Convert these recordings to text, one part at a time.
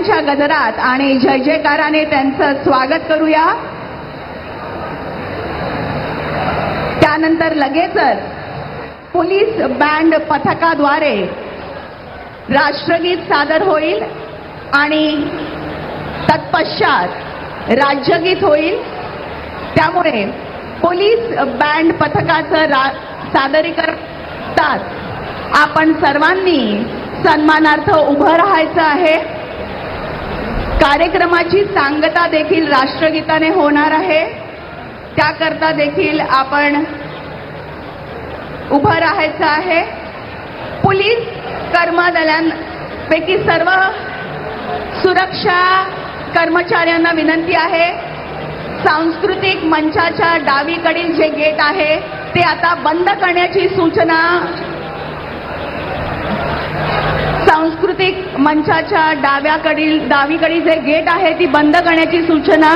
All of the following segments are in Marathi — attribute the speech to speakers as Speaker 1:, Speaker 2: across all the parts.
Speaker 1: टाळ्यांच्या गजरात आणि जय जयकाराने त्यांचं स्वागत करूया. त्यानंतर लगेचच पोलीस बँड पथकाद्वारे राष्ट्रगीत सादर होईल आणि तत्पश्चात राज्यगीत होईल. त्यामुळे पोलीस बँड पथकाचं रा- सादरीकरण आपण सर्वांनी सन्मानार्थ उभं राहायचं आहे. कार्यक्रमाची सांगता देखील राष्ट्रगीताने होणार आहे. त्याकरता देखील आपण उभं राहायचं आहे. पोलीस कर्मदलांपैकी सर्व सुरक्षा कर्मचाऱ्यांना विनंती आहे. सांस्कृतिक मंचाच्या डावीकडील जे गेट आहे ते आता बंद करण्याची सूचना सांस्कृतिक मंचाच्या डाव्याकडील डावीकडील जे गेट आहे ती बंद करण्याची सूचना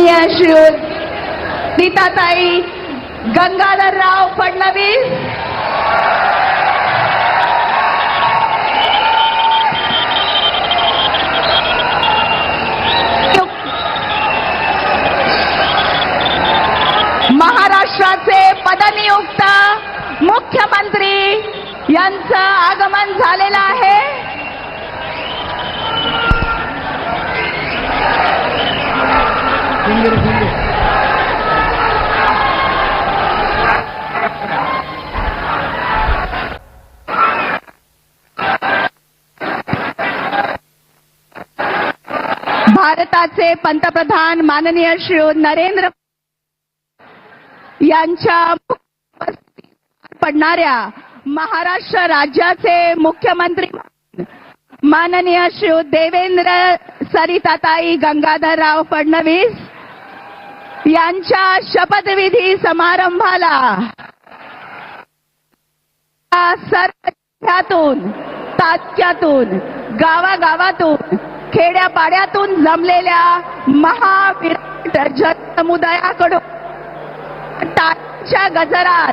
Speaker 1: माननीय श्रीयुत सीताताई गंगाधरराव फडणवीस. महाराष्ट्राचे पदनियुक्त मुख्यमंत्री यांचं आगमन झालेलं भारताचे पंतप्रधान माननीय श्री नरेंद्र यांच्या पडणाऱ्या महाराष्ट्र राज्याचे मुख्यमंत्री माननीय श्री देवेंद्र सरिताताई गंगाधरराव फडणवीस यांच्या शपथविधी समारंभाला सर्व जिल्ह्यातून तालुक्यातून गावागावातून खेड्यापाड्यातून जमलेल्या महाविराट जनसमुदायाकडून टाळ्यांच्या गजरात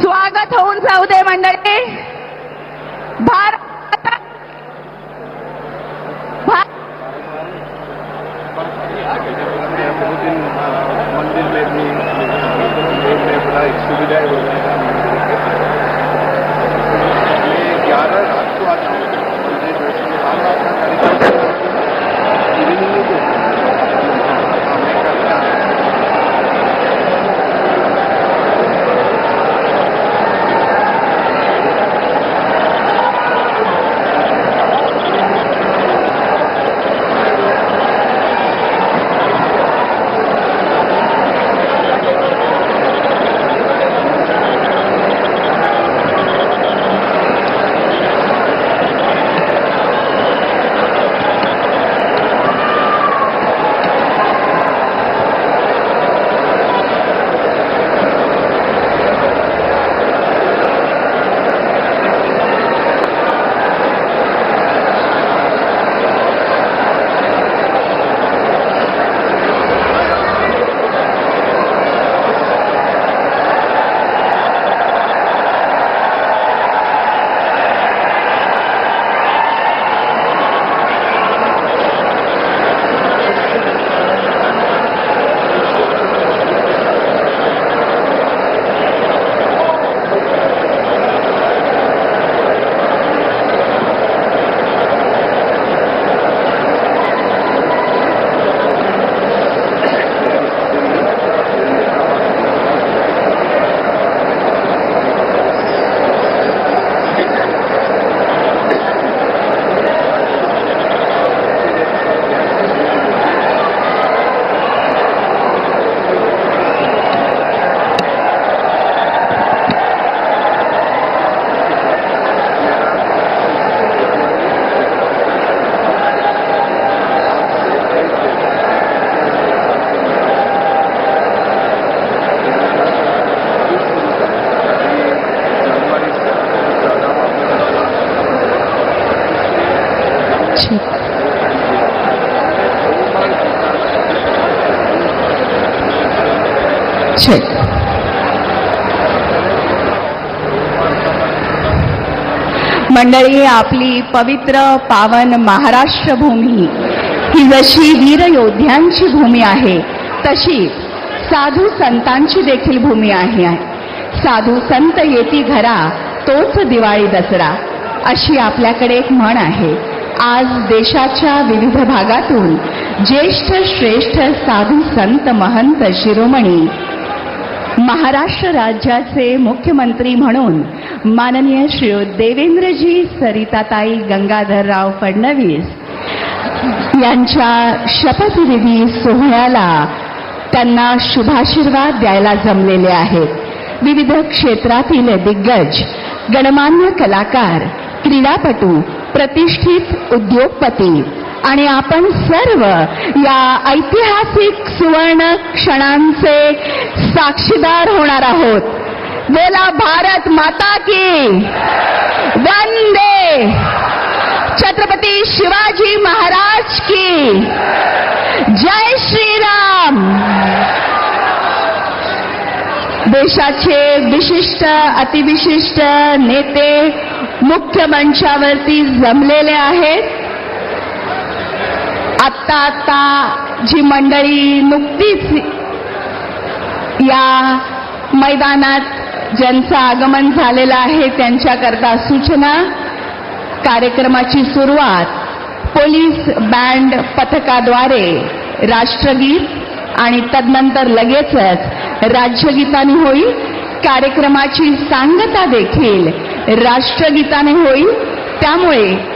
Speaker 1: स्वागत होऊन जाऊ दे मंडळी. भारत माता-
Speaker 2: ग्यारह Thank
Speaker 1: you. मंडळी आपली पवित्र पावन महाराष्ट्र भूमी ही जशी वीर योद्ध्यांची भूमी आहे तशी साधू संतांची देखील भूमी आहे. साधू संत येती घरा तोच दिवाळी दसरा अशी आपल्याकडे एक म्हण आहे. आज देशाच्या विविध भागातून ज्येष्ठ श्रेष्ठ साधू संत महंत शिरोमणी महाराष्ट्र राज्याचे मुख्यमंत्री म्हणून माननीय श्री देवेंद्रजी सरिताताई गंगाधरराव फडणवीस यांच्या शपथविधी सोहळ्याला त्यांना शुभाशीर्वाद द्यायला जमलेले आहेत. विविध क्षेत्रातील दिग्गज गणमान्य कलाकार क्रीडापटू प्रतिष्ठित उद्योगपती आणि आपण सर्व या ऐतिहासिक सुवर्ण क्षणांचे साक्षीदार होणार आहोत. बोला भारत माता की वंदे. छत्रपती शिवाजी महाराज की जय श्रीराम. देशाचे विशिष्ट अतिविशिष्ट नेते मुख्य मंचावरती जमलेले आहेत. आत्ता आत्ता जी मंडळी नुकतीच या मैदानात ज्यांचं आगमन झालेलं आहे त्यांच्याकरता सूचना कार्यक्रमाची सुरुवात पोलीस बँड पथकाद्वारे राष्ट्रगीत आणि तदनंतर लगेचच राज्यगीताने होईल. कार्यक्रमाची सांगता देखील राष्ट्रगीताने होईल. त्यामुळे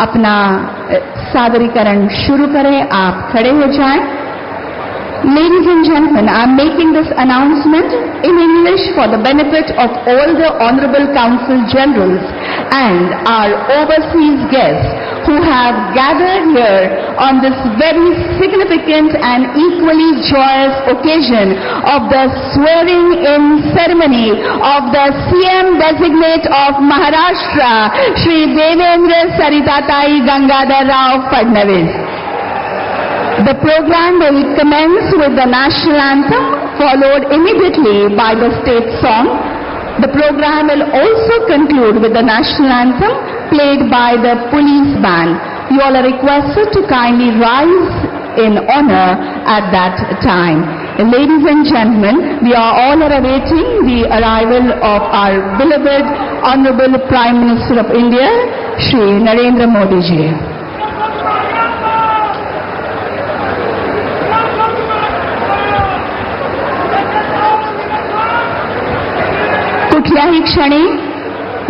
Speaker 1: अपना सादरीकरण शुरू करें। आप खड़े हो जाए। Ladies and gentlemen I am making this announcement in English for the benefit of all the honourable council general and our overseas guest who have gathered here on this very significant and equally joyous occasion of the swearing-in ceremony of the CM designate of Maharashtra, Shri Devendra Saritatai Gangadhar Rao Fadnavis. The program will commence with the national anthem, followed immediately by the state song. The program will also conclude with the national anthem played by the police band. You all are requested to kindly rise in honor at that time. Ladies and gentlemen, we are all are awaiting the arrival of our beloved Honorable Prime Minister of India, Shri Narendra Modi ji. कुठल्याही क्षणी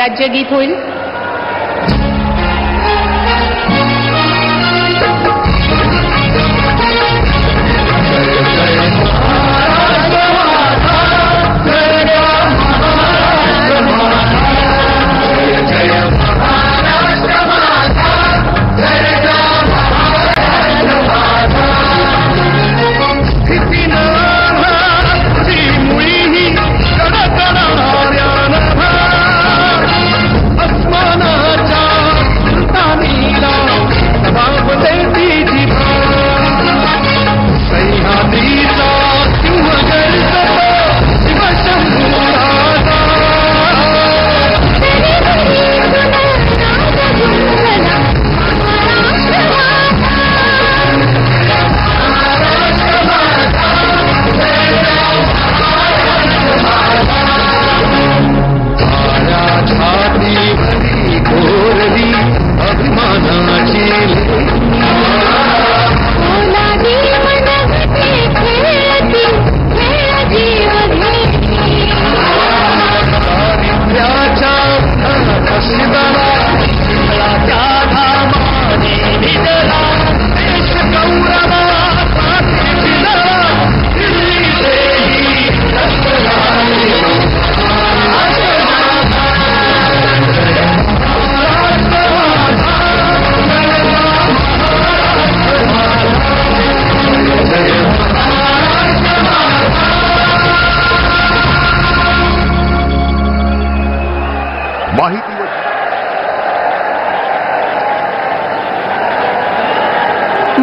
Speaker 3: राज्यगीत होईल.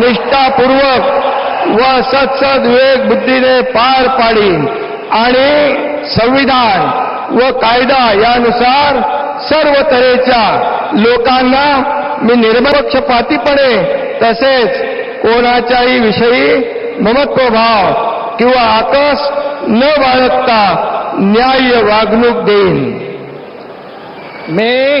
Speaker 4: निष्ठापूर्वक
Speaker 5: व सत्सद विवेक बुद्धीने पार पाडीन आणि संविधान व कायदा यानुसार सर्व तऱ्हेच्या लोकांना मी निर्मपक्षपातीपणे तसेच कोणाच्याही विषयी ममत्वभाव किंवा आकस न बाळगता न्याय्य वागणूक देईन. मी